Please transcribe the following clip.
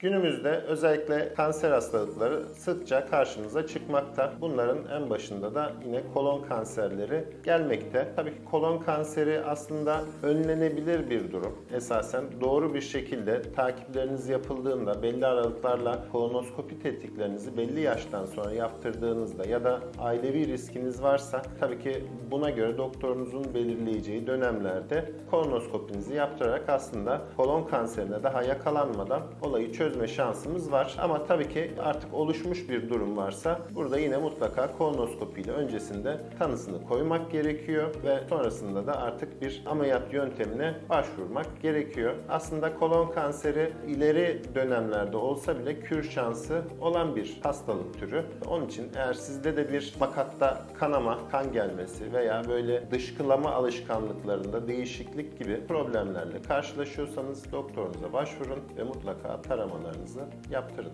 Günümüzde özellikle kanser hastalıkları sıkça karşımıza çıkmakta. Bunların en başında da yine kolon kanserleri gelmekte. Tabii ki kolon kanseri aslında önlenebilir bir durum. Esasen doğru bir şekilde takipleriniz yapıldığında belli aralıklarla kolonoskopi tetkiklerinizi belli yaştan sonra yaptırdığınızda ya da ailevi riskiniz varsa tabii ki buna göre doktorunuzun belirleyeceği dönemlerde kolonoskopinizi yaptırarak aslında kolon kanserine daha yakalanmadan olayı çözme şansımız var. Ama tabii ki artık oluşmuş bir durum varsa burada yine mutlaka kolonoskopi ile öncesinde tanısını koymak gerekiyor ve sonrasında da artık bir ameliyat yöntemine başvurmak gerekiyor. Aslında kolon kanseri ileri dönemlerde olsa bile kür şansı olan bir hastalık türü. Onun için eğer sizde de bir makatta kanama, kan gelmesi veya böyle dışkılama alışkanlıklarında değişiklik gibi problemlerle karşılaşıyorsanız doktorunuza başvurun ve mutlaka taramalarınızı yaptırın.